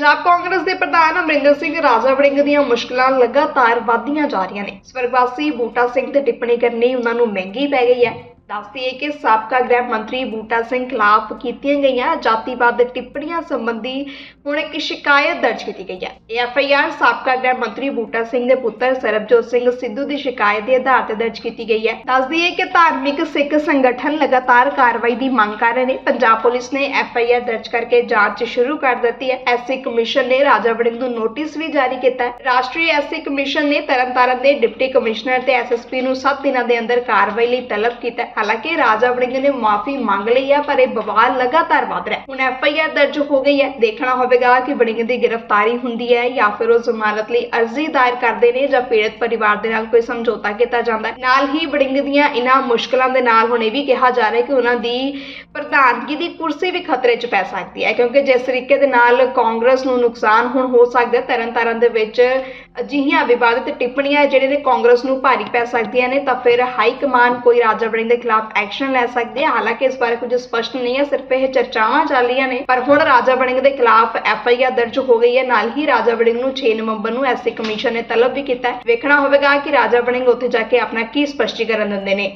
ਪੰਜਾਬ ਕਾਂਗਰਸ ਦੇ ਪ੍ਰਧਾਨ ਅਮਰਿੰਦਰ ਸਿੰਘ ਰਾਜਾ ਵੜਿੰਗ ਦੀਆਂ ਮੁਸ਼ਕਲਾਂ ਲਗਾਤਾਰ ਵਧਦੀਆਂ ਜਾ ਰਹੀਆਂ ਨੇ। ਸਵਰਗਵਾਸੀ ਬੂਟਾ ਸਿੰਘ ਤੇ ਟਿੱਪਣੀ ਕਰਨੀ ਉਹਨਾਂ ਨੂੰ ਮਹਿੰਗੀ ਪੈ ਗਈ ਹੈ। ਦੱਸਦੀ ਕਿ ਸਾਬਕਾ ਗ੍ਰਹਿ ਮੰਤਰੀ ਬੂਟਾ ਸਿੰਘ ਖਿਲਾਫ ਕੀਤੀਆਂ ਗਈਆਂ ਜਾਤੀਵਾਦ ਟਿੱਪਣੀਆਂ ਸੰਬੰਧੀ ਹੁਣ ਇੱਕ ਸ਼ਿਕਾਇਤ ਦਰਜ ਕੀਤੀ ਗਈ ਹੈ। ਇਹ ਐਫ ਆਈ ਆਰ ਸਾਬਕਾ ਗ੍ਰਹਿ ਮੰਤਰੀ ਬੂਟਾ ਸਿੰਘ ਦੇ ਪੁੱਤਰ ਸਰਬਜੋਤ ਸਿੰਘ ਸਿੱਧੂ ਦੀ ਸ਼ਿਕਾਇਤ ਦੇ ਆਧਾਰ ਤੇ ਦਰਜ ਕੀਤੀ ਗਈ ਹੈ। ਦੱਸਦੀ ਕਿ ਧਾਰਮਿਕ ਸਿੱਖ ਸੰਗਠਨ ਲਗਾਤਾਰ ਕਾਰਵਾਈ ਦੀ ਮੰਗ ਕਰ ਰਹੇ ਨੇ। ਪੰਜਾਬ ਪੁਲਿਸ ਨੇ ਐਫ ਆਈ ਆਰ ਦਰਜ ਕਰਕੇ ਜਾਂਚ ਸ਼ੁਰੂ ਕਰ ਦਿੱਤੀ ਹੈ। ਐਸਸੀ ਕਮਿਸ਼ਨ ਨੇ ਰਾਜਾ ਵੜਿੰਗ ਨੂੰ ਨੋਟਿਸ ਵੀ ਜਾਰੀ ਕੀਤਾ ਹੈ। ਰਾਸ਼ਟਰੀ ਐਸਸੀ ਕਮਿਸ਼ਨ ਨੇ ਤਰਨਤਾਰਨ ਦੇ ਡਿਪਟੀ ਕਮਿਸ਼ਨਰ ਤੇ ਐਸਐਸਪੀ ਨੂੰ 7 ਦਿਨਾਂ ਦੇ ਅੰਦਰ ਕਾਰਵਾਈ ਲਈ ਤਲਬ ਕੀਤਾ ਹੈ। ਹਾਲਾਂਕਿ ਰਾਜਾ ਵੜਿੰਗ ਨੇ ਮਾਫੀ ਮੰਗ ਲਈ ਹੈ ਪਰ ਇਹ ਬਵਾਲ ਲਗਾਤਾਰ ਵਧ ਰਿਹਾ ਹੁਣ ਐਫ ਆਈ ਆਰ ਦਰਜ ਹੋ ਗਈ ਹੈ। ਦੇਖਣਾ ਹੋਵੇਗਾ ਕਿ ਵੜਿੰਗ ਦੀ ਗ੍ਰਿਫਤਾਰੀ ਹੁੰਦੀ ਹੈ ਜਾਂ ਫਿਰ ਉਹ ਜ਼ਮਾਨਤ ਲਈ ਅਰਜ਼ੀ ਦਾਇਰ ਕਰਦੇ ਨੇ ਜਾਂ ਪੀੜਤ ਪਰਿਵਾਰ ਦੇ ਨਾਲ ਕੋਈ ਸਮਝੌਤਾ ਕੀਤਾ ਜਾਂਦਾ ਹੈ। ਨਾਲ ਹੀ ਵੜਿੰਗ ਦੀਆਂ ਇਹਨਾਂ ਮੁਸ਼ਕਲਾਂ ਦੇ ਨਾਲ ਹੁਣ ਇਹ ਵੀ ਕਿਹਾ ਜਾ ਰਿਹਾ ਕਿ ਉਹਨਾਂ ਦੀ ਪ੍ਰਧਾਨਗੀ ਦੀ ਕੁਰਸੀ ਵੀ ਖਤਰੇ 'ਚ ਪੈ ਸਕਦੀ ਹੈ, ਕਿਉਂਕਿ ਜਿਸ ਤਰੀਕੇ ਦੇ ਨਾਲ ਕਾਂਗਰਸ ਨੂੰ ਨੁਕਸਾਨ ਹੁਣ ਹੋ ਸਕਦਾ ਹੈ, ਤਰਨਤਾਰਨ ਦੇ ਵਿੱਚ ਅਜਿਹੀਆਂ ਵਿਵਾਦਿਤ ਟਿੱਪਣੀਆਂ ਜਿਹੜੇ ਨੇ ਕਾਂਗਰਸ ਨੂੰ ਭਾਰੀ ਪੈ ਸਕਦੀਆਂ ਨੇ, ਤਾਂ ਫਿਰ ਹਾਈ ਕਮਾਨ ਕੋਈ ਰਾਜਾ ਵੜਿੰਗ ਦੇ ਖਿਲਾਫ ਐਕਸ਼ਨ ਲੈ ਸਕਦੇ ਹੈ ਹਾਲਾਂਕਿ ਇਸ ਬਾਰੇ ਕੁਝ ਸਪਸ਼ਟ ਨਹੀਂ ਹੈ, ਸਿਰਫ ਇਹ ਚਰਚਾਵਾਂ ਚੱਲ ਰਹੀਆਂ ਨੇ। ਪਰ ਹੁਣ ਰਾਜਾ ਵੜਿੰਗ ਦੇ ਖਿਲਾਫ ਐਫ ਆਈ ਆਰ ਦਰਜ ਹੋ ਗਈ ਹੈ। ਨਾਲ ਹੀ ਰਾਜਾ ਵੜਿੰਗ ਨੂੰ 6 ਨਵੰਬਰ ਨੂੰ ਐਸਸੀ ਕਮਿਸ਼ਨ ਨੇ ਤਲਬ ਵੀ ਕੀਤਾ ਹੈ। ਵੇਖਣਾ ਹੋਵੇਗਾ ਕਿ ਰਾਜਾ ਵੜਿੰਗ ਉੱਥੇ ਜਾ ਕੇ ਆਪਣਾ ਕੀ ਸਪਸ਼ਟੀਕਰਨ ਦਿੰਦੇ ਨੇ।